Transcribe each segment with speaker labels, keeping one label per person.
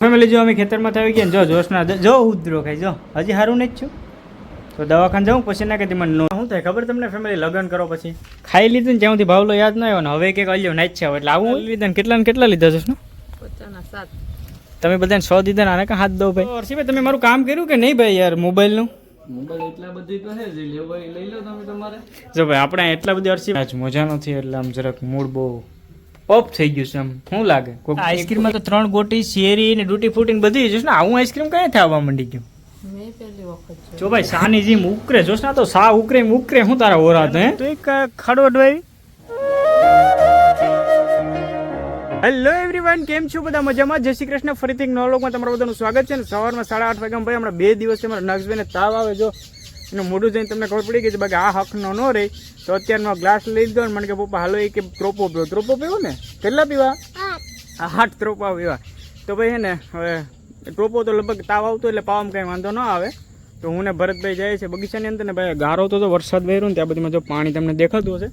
Speaker 1: Family જો અમે ખેતરમાં આવી ગયા જો જોશના જો ઉધરો ખાઈ જો. હજી સારું નહીં જ છું તો દવાખાને જાઉં પછી ના કહેતી મને શું થાય ખબર તમને ફેમિલી લગ્ન કરો પછી? ખાઈ લીધું ને જ્યાંથી ભાવલો યાદ ન આવ્યો ને હવે કંઈક અલ્યો નાચ છે એટલે આવું લીધા ને કેટલા ને કેટલા લીધા જોશનો? તમે બધાને સો દીધા ને આને કાં હાથ દો ભાઈ? હર્ષિભાઈ તમે મારું કામ કર્યું કે નહીં ભાઈ યાર મોબાઈલનું?
Speaker 2: મોબાઈલ એટલા બધી તો છે જે લેવો એ લઈ લો તમે તમારે.
Speaker 1: જો ભાઈ આપણે એટલા બધી અરસી આજ મજા નથી એટલે આમ જરાક મૂડ બહુ પપ થઈ ગયું છે એમ. શું લાગે? આઈસ્ક્રીમમાં તો ત્રણ ગોટી શેરી ને ડૂટી ફૂટી ને બધી જોશ ને. આવું આઈસ્ક્રીમ ક્યાં થવા માંડી ગયું?
Speaker 3: મેં પહેલી વખત
Speaker 1: જો ભાઈ સાની જીમ ઉકરે. જોશ ના તો સા ઉકરે ઉકરે. હું તારા ઓરા તો હે? તો એક ખાડો ડવાઈ હેલો એવરીવન કેમ છો બધા? મજામાં? જય શ્રી કૃષ્ણ. ફરીથી એક નવા તમારું બધાનું સ્વાગત છે. ને સવારમાં સાડા આઠ વાગ્યા ભાઈ હમણાં બે દિવસથી અમારા નક્ષભાઈને તાવ આવે જો. એનું મોઢું જોઈને તમને ખબર પડી ગઈ છે બાકી આ હકનો ન રહે. તો અત્યારનો ગ્લાસ લઈ લીધો ને મને કે પપ્પા હાલો એ કે ત્રોપો પીવો. ત્રોપો પીવો ને? કેટલા પીવા? આઠ. ત્રોપા પીવા. તો ભાઈ હે ને હવે ટ્રોપો તો લગભગ તાવ આવતો એટલે પાવામાં કંઈ વાંધો ન આવે. તો હું ને ભરતભાઈ જાય છે બગીચાની અંદર ને ભાઈ ગારો તો વરસાદ વહેરો ને ત્યાં બધીમાં જો પાણી તમને દેખાતું હશે.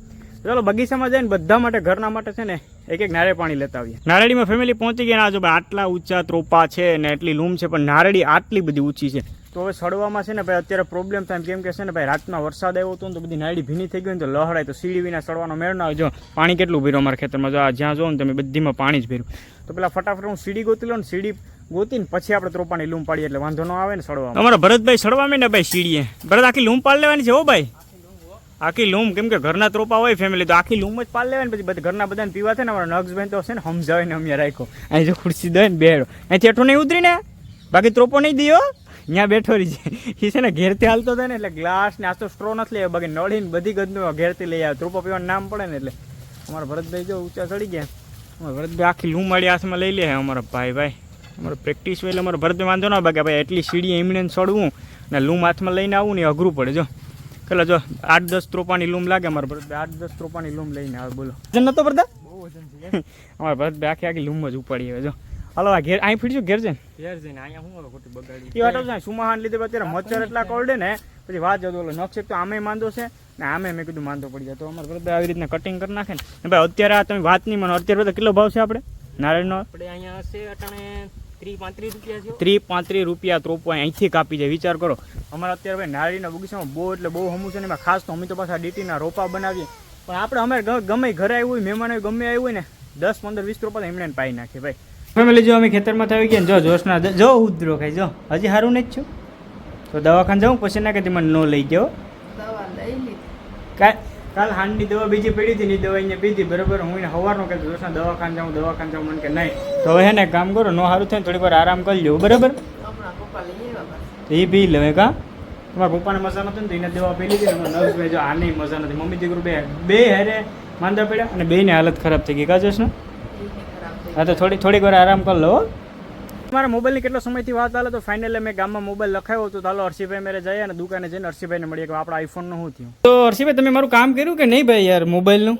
Speaker 1: ચાલો બગીચામાં જઈને બધા માટે ઘરના માટે છે ને એક એક નારિયેળ પાણી લેતા આવીએ. નારેડીમાં ફેમિલી પહોંચી ગયા ને જો ભાઈ આટલા ઊંચા ત્રોપા છે ને એટલી લૂમ છે પણ નારેડી આટલી બધી ઊંચી છે. તો હવે સડવામાં છે ને ભાઈ અત્યારે પ્રોબ્લેમ થાય કેમ કે છે ને ભાઈ રાતમાં વરસાદ આવ્યો હતો ને તો બધી નાયડી ભીની થઈ ગઈ તો લહડાય તો સીડી વિના સડવાનો મેળ ના જો પાણી કેટલું ભીરો અમારા ખેતરમાં? જો જ્યાં જો ને તમે બધીમાં પાણી જ ભીરું તો પેલા ફટાફટ હું સીડી ગોતી લઉં ને સીડી ગોતીને પછી આપણે ત્રોપાની લૂમ પાડીએ એટલે વાંધો ન આવે ને સડવા અમારા ભરતભાઈ સડવા ને ભાઈ સીડીએ. ભરત, આખી લૂમ પાડી લેવાની છે હો ભાઈ? આખી લૂમ, કેમ કે ઘરના ત્રોપા હોય ફેમિલી તો આખી લૂમ જ પાડી ને પછી ઘરના બધાને પીવા થાય ને અમારા નક્ષબેન તો છે ને સમજાવીને અમે રાખ્યો. અહીં જો ખુરશી દે ને બેડો અહીંથી એઠો નહીં ઉતરીને? બાકી ત્રોપો નહીં દિયો? ત્યાં બેઠો રહી જાય એ છે ને ઘેરથી હાલતો થાય ને એટલે ગ્લાસ ને આ તો સ્ટ્રો નથી આવ્યો બાકી નળીને બધી ગંદુ ઘેરથી લઈ આવે. ધ્રુપો પીવાનું નામ પડે ને એટલે. અમારા ભરતભાઈ જો ઊંચા ચડી ગયા. અમારા ભરતભાઈ આખી લૂમ હાથમાં લઈ લે અમારા ભાઈ ભાઈ. અમારે પ્રેક્ટિસ હોય એટલે અમારે ભરતભાઈ વાંધો ના બાકી ભાઈ એટલી સીડી એમણે ચડવું ને લૂમ હાથમાં લઈને આવવું ને અઘરું પડે. જો. પેલા જો આઠ દસ ત્રોપાની લૂમ લાગે અમારા ભરતભાઈ. આઠ દસ ત્રોપાની લૂમ લઈને આવે બોલો. વજન નતો પડતા અમારા ભરતભાઈ આખી આખી લૂમ જ ઉપાડી આવે જો. હાલો આ ઘેર અહીં ફીડશું ઘેર છે ને
Speaker 2: ઘેર જઈને અહીંયા હું હવે ખોટી બગાડી?
Speaker 1: એ વાત સુમાહાન લીધે અત્યારે મચ્છર એટલા કરડે ને પછી વાત જતો ઓલો નક્ષ તો આમે માંદો છે. ને આમે મેં કીધું માંદો પડી જાય. તો અમારે બધા આવી રીતના કટિંગ કરી નાખે ને. ભાઈ અત્યારે આ તમે વાત નહીં માનો અત્યારે બધા કેટલો ભાવ છે આપણે? નારાયણનો?
Speaker 2: આપણે અહીંયા હશે અટાણે ત્રીસ પાંત્રીસ રૂપિયા
Speaker 1: ત્રોપો અહીંથી કાપી જાય. વિચાર કરો. અમારે અત્યારે ભાઈ નાળીના બગીચામાં બહુ એટલે બહુ હમું છે ને એમાં ખાસ તો અમે તો પાછા ડીટીના રોપા બનાવીએ. પણ આપણે અમે ગમે ઘરે આવ્યું હોય મહેમાન ગમે આવ્યું હોય ને દસ પંદર વીસ રોપા તો એમણે પાઈ નાખીએ ભાઈ. ફેમિલી જો અમે ખેતરમાં થઈ ગયા જો જોશના જો ઉધરો ખાઈ જો. હજી સારું નહીં જ. છું તો દવાખાને જાઉં પછી ના કહેતી મને ન લઈ ગયો.
Speaker 3: દવા
Speaker 1: કાલ હાંડની દવા બીજી પડી હતી ની દવા અહીંયા પીધી બરાબર? હું એને સવારનો કહેતો જોશના દવાખાને જાઉં દવાખાને જાઉં મને કે નહીં. તો હવે ને કામ કરો નો સારું થાય ને થોડીક વાર આરામ કરી લો બરાબર? એ પી લેવે કા? તમારા પપ્પાને મજા નથી ને તો એને દવા પી એમાં નર્સ જો આને મજા નથી મમ્મી દીકરું બે બે હેરે માંદા પડ્યા અને બેયની હાલત ખરાબ થઈ ગઈ કા ને હા તો થોડી થોડીક વાર આરામ કરી લો હો. મારા મોબાઈલની કેટલો સમયથી વાત ચાલે તો ફાઇનલી મેં ગામમાં મોબાઈલ લખાયો હતો ચાલો હર્ષિભાઈ મેરે જઈએ અને દુકાને જઈને હર્ષિભાઈને મળીએ કે આપણા આઈફોનનું શું થયું? તો હર્ષિભાઈ તમે મારું કામ કર્યું કે નહીં ભાઈ યાર મોબાઈલનું?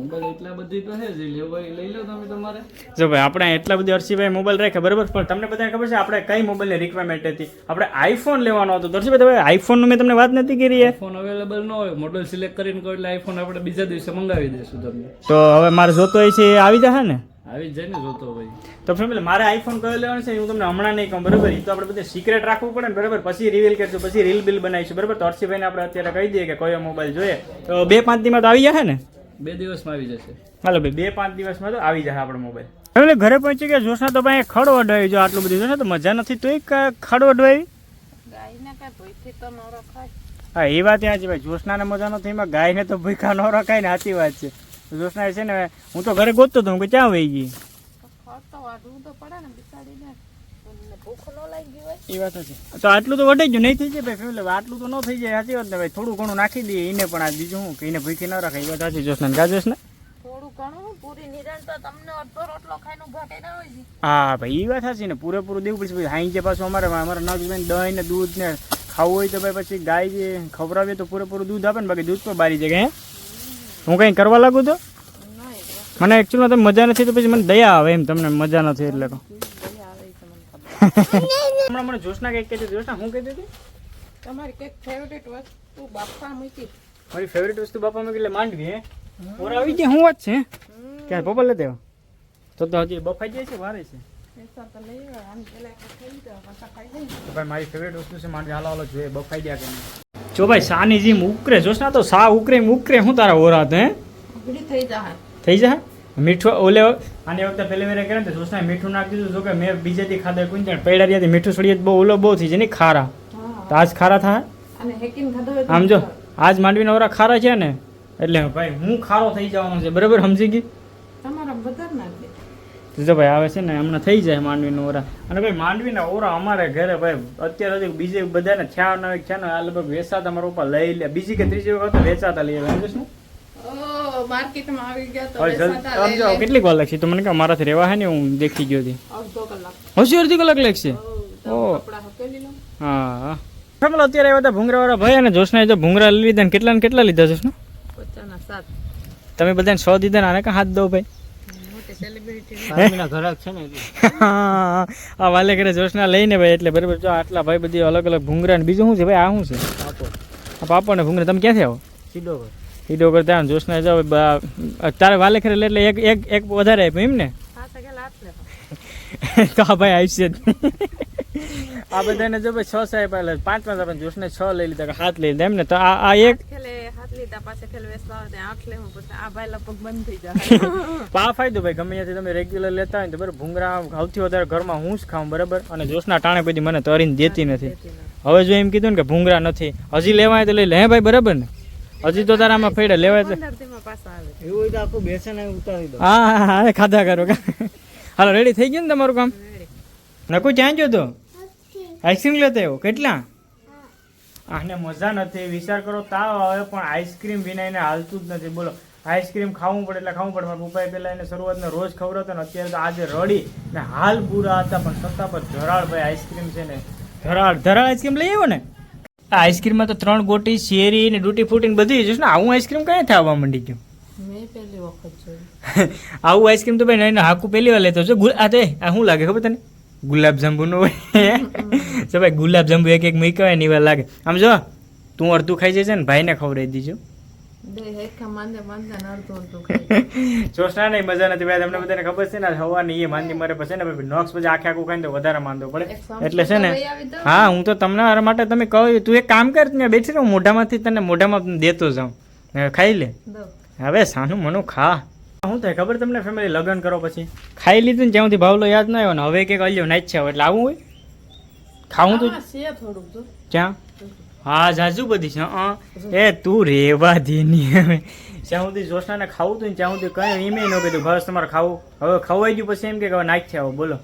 Speaker 2: મોબાઈલ એટલા બધી તો છે જે લેવો લઈ લો તમે તમારે.
Speaker 1: જો ભાઈ આપણે એટલા બધી હર્ષિભાઈ મોબાઈલ રાખ્યા બરાબર? પણ તમને બધાને ખબર છે આપણે કઈ મોબાઈલની રિક્વાયરમેન્ટ હતી? આપણે આઈફોન લેવાનો હતો. તો હર્ષિભાઈ તમે આઈફોનનું મેં તમને વાત નથી કરી યાર.
Speaker 2: ફોન અવેલેબલ ન હોય મોડલ સિલેક્ટ કરીને કહો એટલે આઈફોન આપણે બીજા દિવસે મંગાવી દઈશું તમને.
Speaker 1: તો હવે મારે જોતો હોય છે એ આવી જશે ને?
Speaker 2: આવી જાય ને જોતો ભાઈ
Speaker 1: તો ફેમિલી મારે આઈફોન કયો લેવાનો છે હું તમને હમણાં નહીં કહું બરાબર? એ તો આપણે બધે સિક્રેટ રાખવું પડે ને બરાબર? પછી રિવીલ કરશું પછી રીલ બિલ બનાવીશું બરાબર? તો હર્ષિભાઈને આપણે અત્યારે કહી દઈએ કે કયો મોબાઈલ જોઈએ. તો બે પાંચ દિવસમાં તો આવી જશે ને?
Speaker 2: બે દિવસમાં આવી જશે.
Speaker 1: હાલો ભાઈ બે પાંચ દિવસમાં તો આવી જશે આપણો મોબાઈલ એટલે ઘરે પહોંચી ગયા જોશના તો ભાઈ ખડો અડવાઈ જો આટલું બધું. જોશે તો મજા નથી તો એક ખડો અડવાઈ. હા એ વાત ત્યાં છે ભાઈ જોશનાને મજા નથી એમાં ગાયને તો ભૂખા ન રખાય ને સાચી વાત છે. જોશના છે ને હું તો ઘરે ગોતતો હતો હું ક્યાં વહી ગઈ.
Speaker 3: તો
Speaker 1: આટલું તો વઢાઈ ગયું નહીં થઈ જાય ભાઈ આટલું તો ન થઈ જાય સાચી વાત ને ભાઈ? થોડું ઘણું નાખી દઈએ એને પણ આ બીજું શું કે એને ભૂખી ન રખાય એ વાત સાચી. જોશના. કા જોશને હા ભાઈ એ વાત સાચી ને પૂરેપૂરું દેવું પડશે. ભાઈ હાઈ જે પાછું અમારે અમારા નગભાઈ દહીં ને દૂધ ને ખાવું હોય તો ભાઈ પછી ગાય જે ખવડાવીએ તો પૂરેપૂરું દૂધ આપે ને બાકી દૂધ પણ બારી જાય હે કંઈ કરવા લાગુ તો? મને એકચ્યુઅલમાં તમે મજા નથી તો પછી મને દયા આવે એમ તમને મજા નથી એટલે કહું હમણાં મને જોશના કંઈક કહેતી હતી. જોશના હું કહેતી હતી?
Speaker 3: તમારી કંઈક ફેવરેટ વસ્તુ બાપા મૂકી.
Speaker 1: મારી ફેવરેટ વસ્તુ બાપા મેં એટલે માંડવી હે? ઓર આવી ગયા હું વાત છે? ક્યાં પપ્પા લે દેવા તો તો હજી બફાઈ જાય છે વારે છે. ભાઈ મારી ફેવરેટ વસ્તુ છે માંડવી. હાલો હાલો જોઈએ બફાઈ ગયા કે નહીં. જો ભાઈ સાની જેમ ઉકરે જોશ ના તો સા ઉકરે ઉકરે હું તારા ઓરા હે?
Speaker 3: થઈ જાય
Speaker 1: થઈ જાય મીઠું ઓલે આની વખતે પહેલી વાર કરે ને તો જોશના મીઠું નાખી દીધું જો કે મેં બીજેથી ખાધા કોઈ ત્યાં પૈડા રહ્યા મીઠું છોડીએ બહુ ઓલો બહુ થઈ જાય ને ખારા. તો આજ ખારા થાય
Speaker 3: અને હેકીને ખાધો હોય તો
Speaker 1: આમ જો આજ માંડવીના ઓરા ખારા છે ને એટલે ભાઈ હું ખારો થઈ જવાનો છે બરાબર સમજી ગઈ?
Speaker 3: તમારા
Speaker 1: બધા જો ભાઈ આવે છે ને હમણાં થઈ જાય માંડવીનો ઓરા. અને ભાઈ માંડવીના ઓરા અમારે ઘરે ભાઈ અત્યારે હજી બીજે બધાને થયા ન હોય થયા ન આ લગભગ વેચાતા મારા ઉપર લઈ લે. બીજી કે ત્રીજી વખત વેચાતા લઈ આવે શું
Speaker 3: ઓ માર્કેટમાં આવી ગયા તો
Speaker 1: હવે જલ્દી-
Speaker 3: વેચાતા લઈ
Speaker 1: સમજો
Speaker 3: લે.
Speaker 1: કેટલીક વાર લાગશે? તો મને કહે મારાથી રહેવા હે ને હું દેખી ગયો હતી. હજી અડધી કલાક લાગશે?
Speaker 3: ઓ,
Speaker 1: હા. ચાલો અત્યારે આવ્યા હતા ભૂંગરાવાળા ભાઈ અને જોશના જો ભૂંગરા લઈ લીધા ને કેટલા ને કેટલા લીધા જોશના? તમે બધાને સો દીધા ને આને કાં હાથ દો ભાઈ? આ વાલે કરે જોશના લઈને ભાઈ એટલે બરાબર જો આટલા ભાઈ બધી અલગ અલગ ભૂંગરા ને બીજું શું છે ભાઈ? આ શું છે? આ પાપડ ને ભૂંગરા. તમે ક્યાંથી આવો? સીધો કરતા આવો ને જોશના જાઓ. તારે વાલે કરે એટલે એક એક એક વધારે આપ્યું એમ ને? તો આ ભાઈ આવશે જ. આ બધાને જો ભાઈ છ સાહેબ એટલે પાંચ પાંચ આપણે જોશને છ લઈ લીધા કે હાથ લઈ લીધા એમ ને તો આ આ એક
Speaker 3: હાથ લીધા પાસે વેસવા આઠ લેવું પછી આ ભાઈ લગભગ બંધ થઈ જાય.
Speaker 1: આ ફાયદો ભાઈ ગમે ત્યાંથી તમે રેગ્યુલર લેતા હોય ને તો બરાબર ભૂંગરા સૌથી વધારે ઘરમાં હું જ ખાઉં બરાબર? અને જોશના ટાણે પછી મને તરીને દેતી નથી. હવે જો એમ કીધું ને કે ભૂંગરા નથી હજી લેવાય તો લઈ લે. ભાઈ બરાબર ને? હજી તો તારા આમાં ફેડે લેવાય તો હા હા હા હા, ખાધા કરો. કા હાલો રેડી થઈ ગયું ને તમારું કામ? નકુ ક્યાં ગયો તો? આઈસ્ક્રીમ લેતા આવ્યો? કેટલા? આને મજા નથી. વિચાર કરો તાવ આવે પણ આઈસ્ક્રીમ વિના એને હાલતું જ નથી. બોલો આઈસ્ક્રીમ ખાવું પડે એટલે ખાવું પડે. મારા પપ્પાએ પહેલાં એને શરૂઆતમાં રોજ ખવડાવતો ને અત્યારે તો આજે રડી ને હાલ પૂરા હતા પણ છતાં પણ ધરાળ ભાઈ આઈસ્ક્રીમ છે ને. ધરાળ ધરાળ આઈસ્ક્રીમ લઈ આવ્યો ને? આ આઈસ્ક્રીમમાં તો ત્રણ ગોટી શેરી ને ડૂટી ફૂટી ને બધી જોશ ને. આવું આઈસ્ક્રીમ ક્યાં થવા માંડી ગયું? આવું આઈસ્ક્રીમ તો ભાઈ નહીં હાકુ પહેલી વાર લેતો છો આ તે આ શું લાગે ખબર તને? ગુલાબ જાંબુનો હોય. જો ભાઈ ગુલાબ જાંબુ એક એક હોય ને એવા લાગે. આમ જો તું અડધું ખાઈ જશે ને ભાઈને ખવડાવી દીજો.
Speaker 3: બે હેકા માંદે માંદે ને અડધું અડધું ખાઈ
Speaker 1: ચોસના નહીં મજા નથી ભાઈ તમને બધાને ખબર છે ને હવાની એ માંદી મરે પછી ને નોક્સ પછી આખે આખું ખાઈને તો વધારે માંદો પડે. એટલે છે ને? હા હું તો તમને માટે તમે કહો તું એક કામ કર ત્યાં બેઠી રહું મોઢામાંથી તને મોઢામાં દેતો જાઉં. ખાઈ લે. હવે સાનું મનું ખા. શું થાય ખબર તમને ફેમિલી લગ્ન કરો પછી? ખાઈ લીધું ને જ્યાંથી ભાવલો યાદ ના આવ્યો ને હવે કંઈક અલ્યો નાચ છે એટલે આવું હોય? ખાવું તો? ક્યાં હા જાજુ બધી છે હા. એ તું રેવા દેની હવે. જ્યાં સુધી જોશનાને ખાવું હતું ને ત્યાં સુધી કઈ એમ ન કીધું. બસ તમારે ખાવું. હવે ખવાઈ ગયું પછી એમ કે હવે નાચ છે હવે બોલો.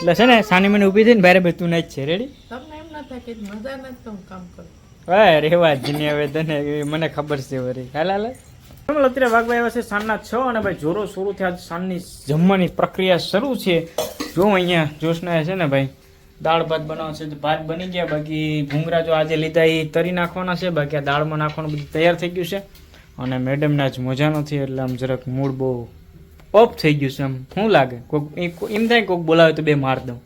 Speaker 1: એટલે છે ને સાની મને ઊભી થઈને ભારે ભાઈ તું નાચ છે રેડી
Speaker 3: તમને એમ ના થાય કે મજા નથી તો હું કામ કરું.
Speaker 1: હા રેવા જ નહીં હવે તને મને ખબર છે વરી હાલ હાલ. અત્યારે વાગવા આવ્યા છે સાંજના છ અને ભાઈ જોરો શરૂ થયા છે. સાંજની જમવાની પ્રક્રિયા શરૂ છે. જો અહીંયા જોશના છે ને ભાઈ, દાળ ભાત બનાવશે તો ભાત બની ગયા. બાકી ભૂંગરા જો આજે લીધા એ તરી નાખવાના છે. બાકી આ દાળમાં નાખવાનું બધું તૈયાર થઈ ગયું છે. અને મેડમને આજ મજા નથી એટલે આમ જરાક મૂડ બહુ ઓફ થઈ ગયું છે. આમ શું લાગે? કોઈક એમ થાય કોઈક બોલાવે તો બે માર દઉં.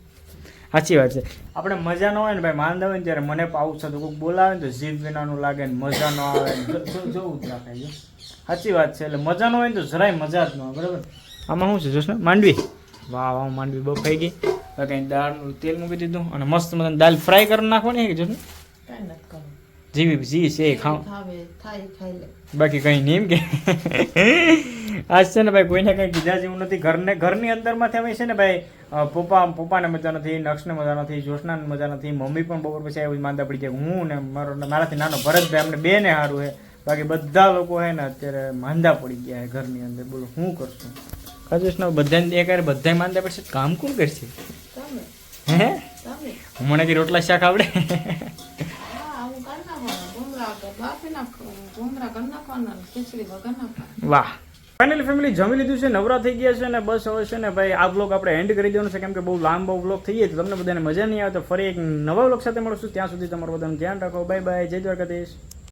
Speaker 1: સાચી વાત છે. આપણે મજા ન હોય ને ભાઈ, માંદા હોય ને ત્યારે મને પાવું છે તો કોઈક બોલાવે ને તો જીભ વિનાનું લાગે ને મજા ન આવે જોવું જ રાખે જો. સાચી વાત છે એટલે મજા ન હોય ને તો જરાય મજા જ ન બરાબર? આમાં શું છે જોશ ને માંડવી. વાહ વાહ માંડવી બહુ ખાઈ ગઈ. હવે કંઈ દાળનું તેલ મૂકી દીધું અને મસ્ત મજાની દાળ ફ્રાય કરીને નાખવાની કે જોશ જીવી જી છે ખાવ.
Speaker 3: થાય
Speaker 1: બાકી કંઈ નહીં એમ કે. આજ છે ને ભાઈ કોઈને કંઈ કીધા જેવું નથી. ઘરને ઘરની અંદરમાંથી અમે છે ને ભાઈ પપ્પા પપ્પાને મજા નથી નક્ષને મજા નથી જોશનાને મજા નથી મમ્મી પણ બપોર પછી આવી માંદા પડી ગયા હું ને મારો મારાથી નાનો ભરતભાઈ અમને બે ને સારું છે. બાકી બધા લોકો છે ને અત્યારે માંદા પડી ગયા છે ઘરની અંદર. બોલો શું કરશું? ને બધાને એક બધાય માંદા પડશે. કામ કોણ કરશે? હે?
Speaker 3: તમે.
Speaker 1: મને કે રોટલા શાક આવડે?
Speaker 3: હા
Speaker 1: વાહ. ફાઇનલી ફેમિલી જમી લીધું છે નવરા થઈ ગયા છે ને બસ હવે છે ને ભાઈ આ બ્લોગ આપણે એન્ડ કરી દેવાનો છે કેમ કે બહુ લાંબો બ્લોગ થઈ જાય તો તમને બધાને મજા નહીં આવે તો ફરી એક નવા બ્લોગ સાથે મળશું. ત્યાં સુધી તમારું બધાનું ધ્યાન રાખો. બાય બાય જય દ્વારકાધીશ.